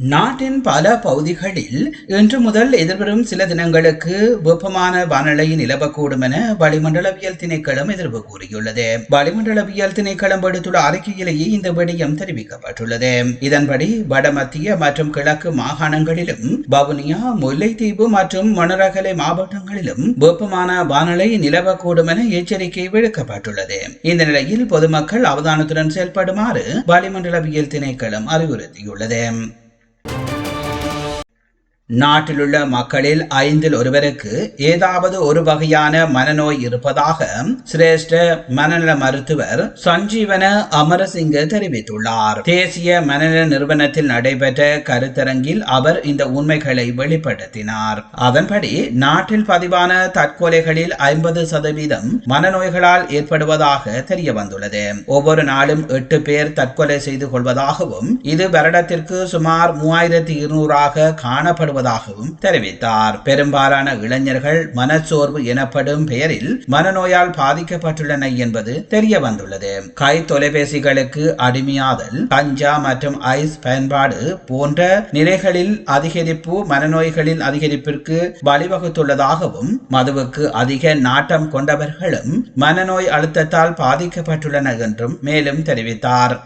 நாட்டின் பல பகுதிகளில் இன்று முதல் எதிர்வரும் சில தினங்களுக்கு வெப்பமான வானிலை நிலவக்கூடும் என வளிமண்டலவியல் திணைக்களம் எதிர்ப்பு கூறியுள்ளது. வளிமண்டலவியல் திணைக்களம் விடுத்துள்ள அறிக்கையிலேயே இந்த விடயம் தெரிவிக்கப்பட்டுள்ளது. இதன்படி வடமத்திய மற்றும் கிழக்கு மாகாணங்களிலும் வவுனியா முல்லைத்தீவு மற்றும் மணரகலை மாவட்டங்களிலும் வெப்பமான வானிலை நிலவக்கூடும் என எச்சரிக்கை விடுக்கப்பட்டுள்ளது. இந்த நிலையில் பொதுமக்கள் அவதானத்துடன் செயல்படுமாறு வளிமண்டலவியல் திணைக்களம் அறிவுறுத்தியுள்ளது. நாட்டிலுள்ள மக்களில் ஐந்தில் ஒருவருக்கு ஏதாவது ஒரு வகையான மனநோய் இருப்பதாக சிரேஷ்ட மனநல மருத்துவர் சஞ்சீவன அமரசிங்க தெரிவித்துள்ளார். தேசிய மனநல நிறுவனத்தில் நடைபெற்ற கருத்தரங்கில் அவர் இந்த உண்மைகளை வெளிப்படுத்தினார். அதன்படி நாட்டில் பதிவான தற்கொலைகளில் ஐம்பது சதவீதம் மனநோய்களால் ஏற்படுவதாக தெரிய வந்துள்ளது ஒவ்வொரு நாளும் எட்டு பேர் தற்கொலை செய்து கொள்வதாகவும் இது வருடத்திற்கு சுமார் மூவாயிரத்தி இருநூறாக காணப்படுவது வருவதாகவும் தெரிவித்தார். பெரும்பாலான இளைஞர்கள் மனச்சோர்வு எனப்படும் பெயரில் மனநோயால் பாதிக்கப்பட்டுள்ளன என்பது தெரிய வந்துள்ளது கை தொலைபேசிகளுக்கு அடிமையாதல் கஞ்சா மற்றும் ஐஸ் பயன்பாடு போன்ற நிலைகளில் அதிகரிப்பு மனநோய்களின் அதிகரிப்பிற்கு வழிவகுத்துள்ளதாகவும் மதுவுக்கு அதிக நாட்டம் கொண்டவர்களும் மனநோய் அழுத்தத்தால் பாதிக்கப்பட்டுள்ளனர் என்றும் மேலும் தெரிவித்தார்.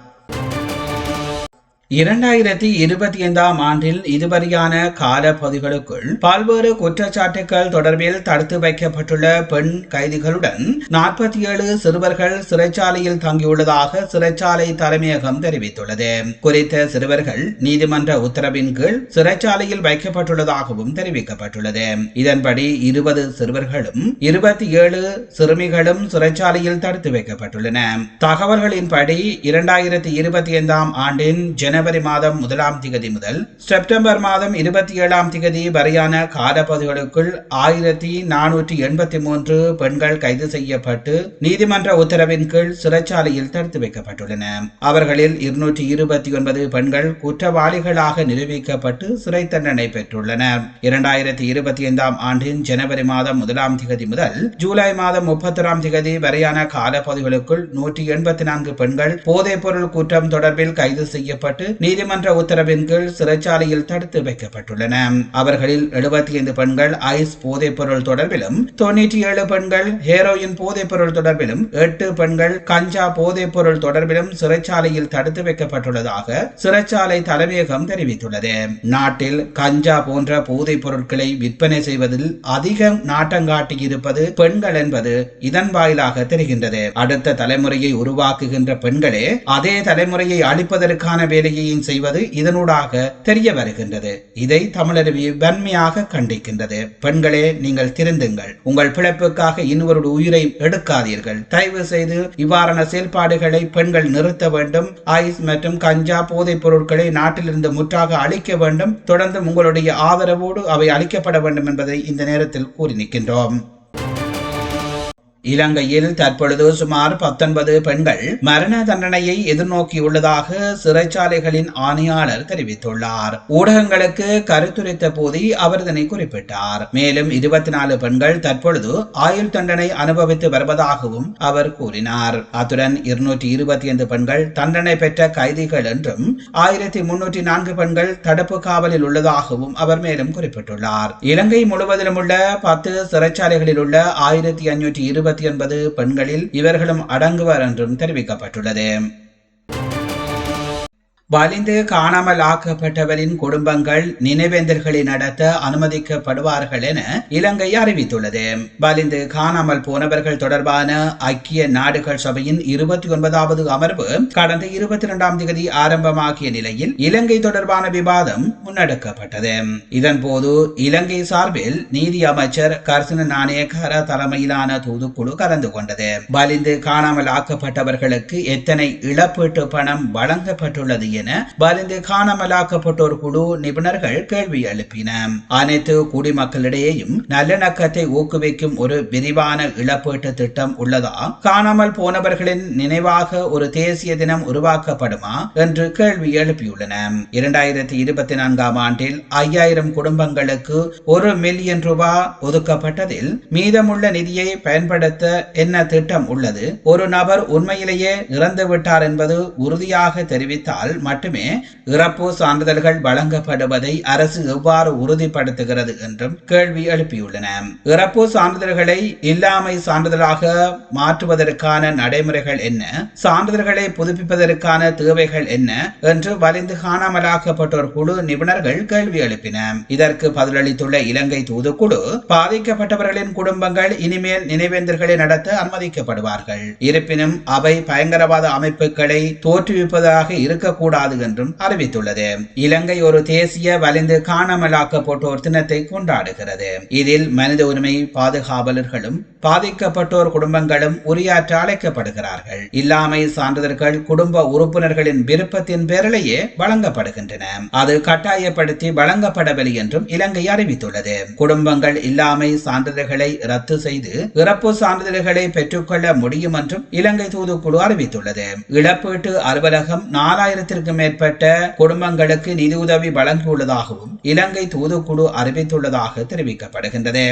இரண்டாயிரத்தி இருபத்தி ஐந்தாம் ஆண்டில் இதுவரையான காலப்பகுதிகளுக்குள் பல்வேறு குற்றச்சாட்டுகள் தொடர்பில் தடுத்து வைக்கப்பட்டுள்ள பெண் கைதிகளுடன் நாற்பத்தி ஏழு சிறுவர்கள் சிறைச்சாலையில் தங்கியுள்ளதாக சிறைச்சாலை தலைமையகம் தெரிவித்துள்ளது. குறித்த சிறுவர்கள் நீதிமன்ற உத்தரவின் கீழ் சிறைச்சாலையில் வைக்கப்பட்டுள்ளதாகவும் தெரிவிக்கப்பட்டுள்ளது. இதன்படி இருபது சிறுவர்களும் இருபத்தி ஏழு சிறுமிகளும் சிறைச்சாலையில் தடுத்து வைக்கப்பட்டுள்ளன. தகவல்களின்படி இரண்டாயிரத்தி இருபத்தி ஐந்தாம் ஆண்டின் ஜன ஜனவரி மாதம் முதலாம் திகதி முதல் செப்டம்பர் மாதம் இருபத்தி ஏழாம் திகதி வரையான காலப்பகுதிகளுக்குள் ஆயிரத்தி நானூற்றி எண்பத்தி மூன்று பெண்கள் கைது செய்யப்பட்டு நீதிமன்ற உத்தரவின் கீழ் சிறைச்சாலையில் தடுத்து வைக்கப்பட்டுள்ளன. அவர்களில் இருநூற்றி இருபத்தி ஒன்பது பெண்கள் குற்றவாளிகளாக நிரூபிக்கப்பட்டு சிறை தண்டனை பெற்றுள்ளனர் இரண்டாயிரத்தி இருபத்தி ஐந்தாம் ஆண்டின் ஜனவரி மாதம் முதலாம் திகதி முதல் ஜூலை மாதம் முப்பத்தொராம் திகதி வரையான காலப்பகுதிகளுக்குள் நூற்றி எண்பத்தி நான்கு பெண்கள் போதைப் பொருள் குற்றம் தொடர்பில் கைது செய்யப்பட்டு நீதிமன்ற உத்தரவின் கீழ் சிறைச்சாலையில் தடுத்து வைக்கப்பட்டுள்ளன. அவர்களில் எழுபத்தி ஐந்து பெண்கள் ஐஸ் போதைப் பொருள் தொடர்பிலும் தொன்னூற்றி ஏழு பெண்கள் ஹேரோயின் போதைப் பொருள் தொடர்பிலும் எட்டு பெண்கள் கஞ்சா போதைப் பொருள் தொடர்பிலும் சிறைச்சாலையில் தடுத்து வைக்கப்பட்டுள்ளதாக சிறைச்சாலை தலைமையகம் தெரிவித்துள்ளது. நாட்டில் கஞ்சா போன்ற போதைப் பொருட்களை விற்பனை செய்வதில் அதிக நாட்டங்காட்டி இருப்பது பெண்கள் என்பது இதன் வாயிலாக தெரிகின்றது. அடுத்த தலைமுறையை உருவாக்குகின்ற பெண்களே அதே தலைமுறையை அளிப்பதற்கான வேலையை செய்வது இதனூடாக தெரிய வருகின்றது. இதை தமிழருவி வன்மையாக கண்டிக்கின்றது. பெண்களே நீங்கள் திருந்துங்கள். உங்கள் பிழைப்புக்காக இன்னொரு உயிரை எடுக்காதீர்கள். தயவு செய்து இவ்வாறான செயல்பாடுகளை பெண்கள் நிறுத்த வேண்டும். ஐஸ் மற்றும் கஞ்சா போதைப் பொருட்களை நாட்டிலிருந்து முற்றாக அழிக்க வேண்டும். தொடர்ந்து உங்களுடைய ஆதரவோடு அவை அளிக்கப்பட வேண்டும் என்பதை இந்த நேரத்தில் கூறி நிற்கின்றோம். இலங்கையில் தற்பொழுது சுமார் பத்தொன்பது பெண்கள் மரண தண்டனையை எதிர்நோக்கியுள்ளதாக சிறைச்சாலைகளின் ஆணையாளர் தெரிவித்துள்ளார். ஊடகங்களுக்கு கருத்துரைத்த போது அவர் இதனை குறிப்பிட்டார். மேலும் இருபத்தி நாலு பெண்கள் தற்பொழுது ஆயுள் தண்டனை அனுபவித்து வருவதாகவும் அவர் கூறினார். அத்துடன் இருநூற்றி இருபத்தி ஐந்து பெண்கள் தண்டனை பெற்ற கைதிகள் என்றும் ஆயிரத்தி முன்னூற்றி நான்கு பெண்கள் தடுப்பு காவலில் உள்ளதாகவும் அவர் மேலும் குறிப்பிட்டுள்ளார். இலங்கை முழுவதிலும் உள்ள பத்து சிறைச்சாலைகளில் உள்ள ஆயிரத்தி அஞ்சூற்றி இருபத்தி இருபத்தி ஒன்பது பெண்களில் இவர்களும் அடங்குவர் என்றும் தெரிவிக்கப்பட்டுள்ளது. வலிந்து காணாமல் ஆக்கப்பட்டவரின் குடும்பங்கள் நினைவேந்தர்களை நடத்த அனுமதிக்கப்படுவார்கள் என இலங்கை அறிவித்துள்ளது. வலிந்து காணாமல் போனவர்கள் தொடர்பான ஐக்கிய நாடுகள் சபையின் இருபத்தி ஒன்பதாவது அமர்வு கடந்த இருபத்தி இரண்டாம் தேதி ஆரம்பமாகிய நிலையில் இலங்கை தொடர்பான விவாதம் முன்னெடுக்கப்பட்டது. இதன்போது இலங்கை சார்பில் நீதி அமைச்சர் கர்சன நாணயக்கார தலைமையிலான தூதுக்குழு கலந்து கொண்டது. வலிந்து காணாமல் ஆக்கப்பட்டவர்களுக்கு எத்தனை இழப்பீட்டு பணம் வழங்கப்பட்டுள்ளது என வலிந்து காணாமலாக்கப்பட்டோர் குழு நிபுணர்கள் கேள்வி எழுப்பின. அனைத்து குடிமக்களிடையேயும் நல்லிணக்கத்தை ஊக்குவிக்கும் ஒரு விரிவான இழப்பீட்டு திட்டம் உள்ளதா? காணாமல் போனவர்களின் நினைவாக ஒரு தேசிய தினம் உருவாக்கப்படுமா? என்று கேள்வி எழுப்பியுள்ளன. இரண்டாயிரத்தி இருபத்தி நான்காம் ஆண்டில் ஐயாயிரம் குடும்பங்களுக்கு ஒரு மில்லியன் ரூபாய் ஒதுக்கப்பட்டதில் மீதமுள்ள நிதியை பயன்படுத்த என்ன திட்டம் உள்ளது? ஒரு நபர் உண்மையிலேயே இறந்து விட்டார் என்பது உறுதியாக தெரிவித்தால் மட்டுமே இறப்பு சான்றிதழ்கள் வழங்கப்படுவதை அரசு எவ்வாறு உறுதிப்படுத்துகிறது என்றும் கேள்வி எழுப்பியுள்ளன. இறப்பு சான்றிதழ்களை இல்லாமை சான்றிதழாக மாற்றுவதற்கான நடைமுறைகள் என்ன? சான்றிதழ்களை புதுப்பிப்பதற்கான தேவைகள் என்ன? என்று வலிந்து காணாமலாக்கப்பட்டோர் குழு நிபுணர்கள் கேள்வி எழுப்பின. இதற்கு பதிலளித்துள்ள இலங்கை தூதுக்குழு பாதிக்கப்பட்டவர்களின் குடும்பங்கள் இனிமேல் நினைவேந்தர்களை நடத்த அனுமதிக்கப்படுவார்கள். இருப்பினும் அவை பயங்கரவாத அமைப்புகளை தோற்றுவிப்பதாக இருக்கக்கூடாது என்றும் அறிவித்துள்ளது. இலங்கை ஒரு தேசிய வலிந்து காணாமலாக்கப்பட்டோர் தினத்தை கொண்டாடுகிறது. இதில் மனித உரிமை பாதுகாவலர்களும் பாதிக்கப்பட்டோர் குடும்பங்களும் உரையாற்ற அழைக்கப்படுகிறார்கள். இல்லாமை சான்றிதழ்கள் குடும்ப உறுப்பினர்களின் விருப்பத்தின் பேரிலேயே வழங்கப்படுகின்றன. அது கட்டாயப்படுத்தி வழங்கப்படவில்லை என்றும் இலங்கை அறிவித்துள்ளது. குடும்பங்கள் இல்லாமை சான்றிதழ்களை ரத்து செய்து இறப்பு சான்றிதழ்களை பெற்றுக்கொள்ள முடியும் என்றும் இலங்கை தூதுக்குழு அறிவித்துள்ளது. இழப்பீட்டு அலுவலகம் லட்சத்துக்கும் மேற்பட்ட குடும்பங்களுக்கு நிதியுதவி வழங்கியுள்ளதாகவும் இலங்கை தூதுக்குழு அறிவித்துள்ளதாக தெரிவிக்கப்படுகின்றது.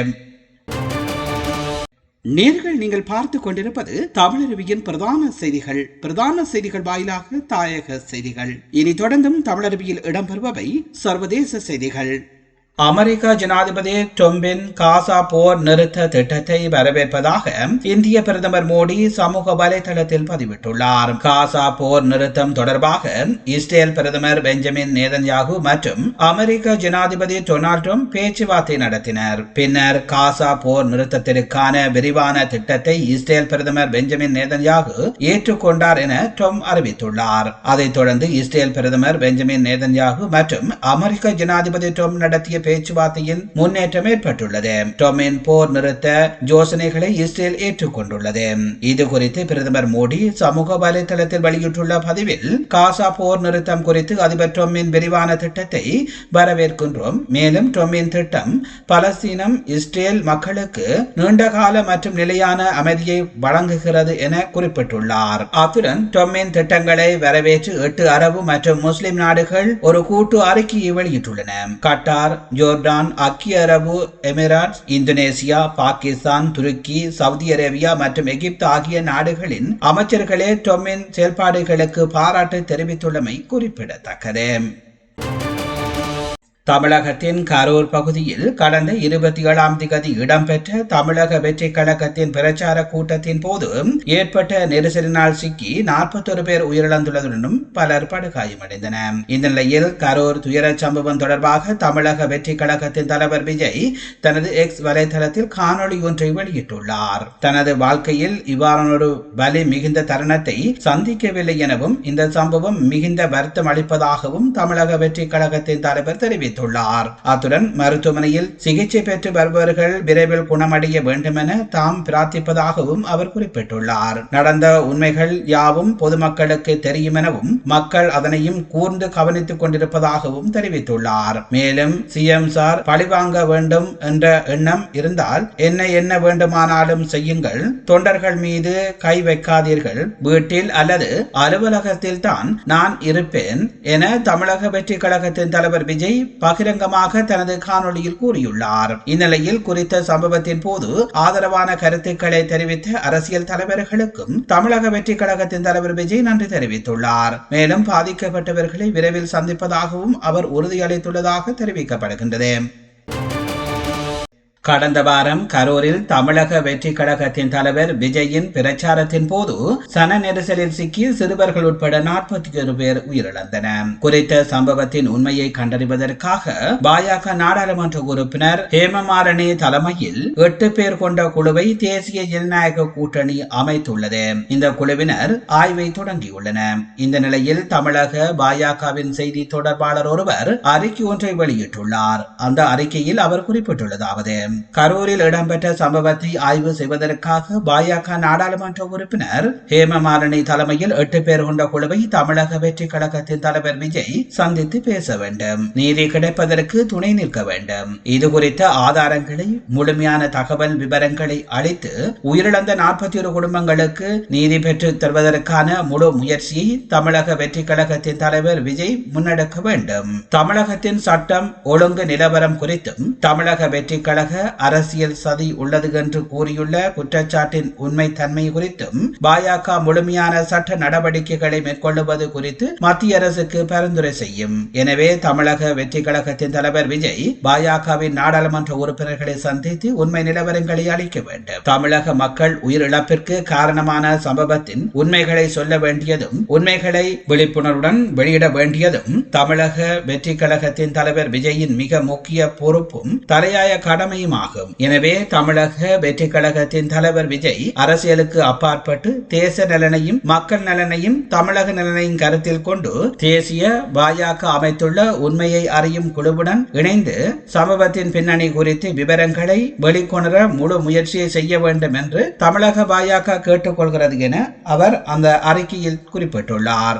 நேர்கள் நீங்கள் பார்த்து கொண்டிருப்பது தமிழருவியின் பிரதான செய்திகள். பிரதான செய்திகள் வாயிலாக தாயக செய்திகள். இனி தொடர்ந்தும் தமிழருவியில் இடம்பெறுபவை சர்வதேச செய்திகள். அமெரிக்க ஜனாதிபதி டொம்பின் காசா போர் நிறுத்த திட்டத்தை வரவேற்பதாக இந்திய பிரதமர் மோடி சமூக வலைதளத்தில் பதிவிட்டுள்ளார். காசா போர் நிறுத்தம் தொடர்பாக இஸ்ரேல் பிரதமர் பெஞ்சமின் நேதன்யாகு மற்றும் அமெரிக்க ஜனாதிபதி டொனால்ட் ட்ரம்ப் பேச்சுவார்த்தை நடத்தினர். பின்னர் காசா போர் நிறுத்தத்திற்கான விரிவான திட்டத்தை இஸ்ரேல் பிரதமர் பெஞ்சமின் நேதன்யாகு ஏற்றுக்கொண்டார் என ட்ரம்ப் அறிவித்துள்ளார். அதைத் தொடர்ந்து இஸ்ரேல் பிரதமர் பெஞ்சமின் நேதன்யாகு மற்றும் அமெரிக்க ஜனாதிபதி ட்ரம்ப் நடத்திய பேச்சுவார்த்தையில் முன்னேற்றம் ஏற்பட்டுள்ளது. டொமின் போர் நிறுத்த யோசனைகளை இஸ்ரேல் ஏற்றுக்கொண்டுள்ளது. இது குறித்து பிரதமர் மோடி சமூக வலைதளத்தில் வெளியிட்டுள்ள பதிவில் காசா போர் நிறுத்தம் குறித்து அதிபர் டொமின் விரிவான திட்டத்தை வரவேற்கின்றோம். மேலும் டொமின் திட்டம் பலஸ்தீனம் இஸ்ரேல் மக்களுக்கு நீண்டகால மற்றும் நிலையான அமைதியை வழங்குகிறது என குறிப்பிட்டுள்ளார். அத்துடன் டொமின் திட்டங்களை வரவேற்று எட்டு அரபு மற்றும் முஸ்லிம் நாடுகள் ஒரு கூட்டு அறிக்கையை வெளியிட்டுள்ளன. கட்டார் ஜோர்டான் ஐக்கிய அரபு எமிராட்ஸ் இந்தோனேசியா பாகிஸ்தான் துருக்கி சவுதி அரேபியா மற்றும் எகிப்து ஆகிய நாடுகளின் அமைச்சர்களே டொமின் செயல்பாடுகளுக்கு பாராட்டு தெரிவித்துள்ளமை குறிப்பிடத்தக்கது. தமிழகத்தின் கரூர் பகுதியில் கடந்த இருபத்தி ஏழாம் திகதி இடம்பெற்ற தமிழக வெற்றி கழகத்தின் பிரச்சார கூட்டத்தின் போது ஏற்பட்ட நெரிசலினால் சிக்கி நாற்பத்தொரு பேர் உயிரிழந்துள்ளதுடனும் பலர் படுகாயமடைந்தனர். இந்த நிலையில் கரூர் துயர சம்பவம் தொடர்பாக தமிழக வெற்றி கழகத்தின் தலைவர் விஜய் தனது எக்ஸ் வலைதளத்தில் காணொளி ஒன்றை வெளியிட்டுள்ளார். தனது வாழ்க்கையில் இவ்வாறானொரு வலி மிகுந்த தருணத்தை சந்திக்கவில்லை எனவும் இந்த சம்பவம் மிகுந்த வருத்தம் அளிப்பதாகவும் தமிழக வெற்றி கழகத்தின் தலைவர் தெரிவித்தார். தெரிவித்துள்ளார் அத்துடன் மருத்துவமனையில் சிகிச்சை பெற்று வருபவர்கள் விரைவில் குணமடைய வேண்டும் என தாம் பிரார்த்திப்பதாகவும் அவர் குறிப்பிட்டுள்ளார். நடந்த உண்மைகள் யாவும் பொதுமக்களுக்கு தெரியும் எனவும் மக்கள் அதனையும் கூர்ந்து கவனித்துக் கொண்டிருப்பதாகவும் தெரிவித்துள்ளார். மேலும் சிஎம் சார் பழிவாங்க வேண்டும் என்ற எண்ணம் இருந்தால் என்ன என்ன வேண்டுமானாலும் செய்யுங்கள். தொண்டர்கள் மீது கை வைக்காதீர்கள். வீட்டில் அல்லது அலுவலகத்தில் தான் நான் இருப்பேன் என தமிழக வெற்றி கழகத்தின் தலைவர் விஜய் பகிரங்கமாக தனது காணொலியில் கூறியுள்ளார். இந்நிலையில் குறித்த சம்பவத்தின் போது ஆதரவான கருத்துக்களை தெரிவித்த அரசியல் தலைவர்களுக்கும் தமிழக வெற்றி கழகத்தின் தலைவர் விஜய் நன்றி தெரிவித்துள்ளார். மேலும் பாதிக்கப்பட்டவர்களை விரைவில் சந்திப்பதாகவும் அவர் உறுதியளித்துள்ளதாக தெரிவிக்கப்படுகின்றது. கடந்த வாரம் கரூரில் தமிழக வெற்றி கழகத்தின் தலைவர் விஜயின் பிரச்சாரத்தின் போது சன நெரிசலில் சிக்கி சிறுவர்கள் உட்பட நாற்பத்தி ஒரு பேர் உயிரிழந்தனர். குறித்த சம்பவத்தின் உண்மையை கண்டறிவதற்காக பாஜக நாடாளுமன்ற உறுப்பினர் ஹேமமாறனே தலைமையில் எட்டு பேர் கொண்ட குழுவை தேசிய ஜனநாயக கூட்டணி அமைத்துள்ளது. இந்த குழுவினர் ஆய்வை தொடங்கியுள்ளனர். இந்த நிலையில் தமிழக பாஜகவின் செய்தி தொடர்பாளர் ஒருவர் அறிக்கை ஒன்றை வெளியிட்டுள்ளார். அந்த அறிக்கையில் அவர் குறிப்பிட்டுள்ளதாவது கரூரில் இடம்பெற்ற சம்பவத்தை ஆய்வு செய்வதற்காக பாஜக நாடாளுமன்ற உறுப்பினர் ஹேமமாலினி தலைமையில் எட்டு பேர் கொண்ட குழுவை தமிழக வெற்றி கழகத்தின் தலைவர் விஜய் சந்தித்து பேச வேண்டும். நீதி கிடைப்பதற்கு துணை நிற்க வேண்டும். இது குறித்த ஆதாரங்களை முழுமையான தகவல் விவரங்களை அளித்து உயிரிழந்த நாற்பத்தி ஒரு குடும்பங்களுக்கு நீதி பெற்று தருவதற்கான முழு முயற்சியை தமிழக வெற்றி கழகத்தின் தலைவர் விஜய் முன்னெடுக்க வேண்டும். தமிழகத்தின் சட்டம் ஒழுங்கு நிலவரம் குறித்தும் தமிழக வெற்றி கழக அரசியல் சதி உள்ளது என்று கூறியுள்ள குற்றச்சாட்டின் உண்மை தன்மை குறித்தும் பாஜக முழுமையான சட்ட நடவடிக்கைகளை மேற்கொள்ளுவது குறித்து மத்திய அரசுக்கு பரிந்துரை செய்யும். எனவே தமிழக வெற்றி கழகத்தின் தலைவர் விஜய் பாஜகவின் நாடாளுமன்ற உறுப்பினர்களை சந்தித்து உண்மை நிலவரங்களை அளிக்க வேண்டும். தமிழக மக்கள் உயிரிழப்பிற்கு காரணமான சம்பவத்தின் உண்மைகளை சொல்ல வேண்டியதும் உண்மைகளை விழிப்புணர்வுடன் வெளியிட வேண்டியதும் தமிழக வெற்றி கழகத்தின் தலைவர் விஜயின் மிக முக்கிய பொறுப்பும் தலையாய ஆகும். எனவே தமிழக வெற்றி கழகத்தின் தலைவர் விஜய் அரசியலுக்கு அப்பாற்பட்டு தேச நலனையும் மக்கள் நலனையும் தமிழக நலனையும் கருத்தில் கொண்டு தேசிய பாஜக அமைத்துள்ள உண்மையை அறியும் குழுவுடன் இணைந்து சம்பவத்தின் பின்னணி குறித்து விவரங்களை வெளிக்கொணர முழு முயற்சியை செய்ய வேண்டும் என்று தமிழக பாஜக கேட்டுக்கொள்கிறது என அவர் அந்த அறிக்கையில் குறிப்பிட்டுள்ளார்.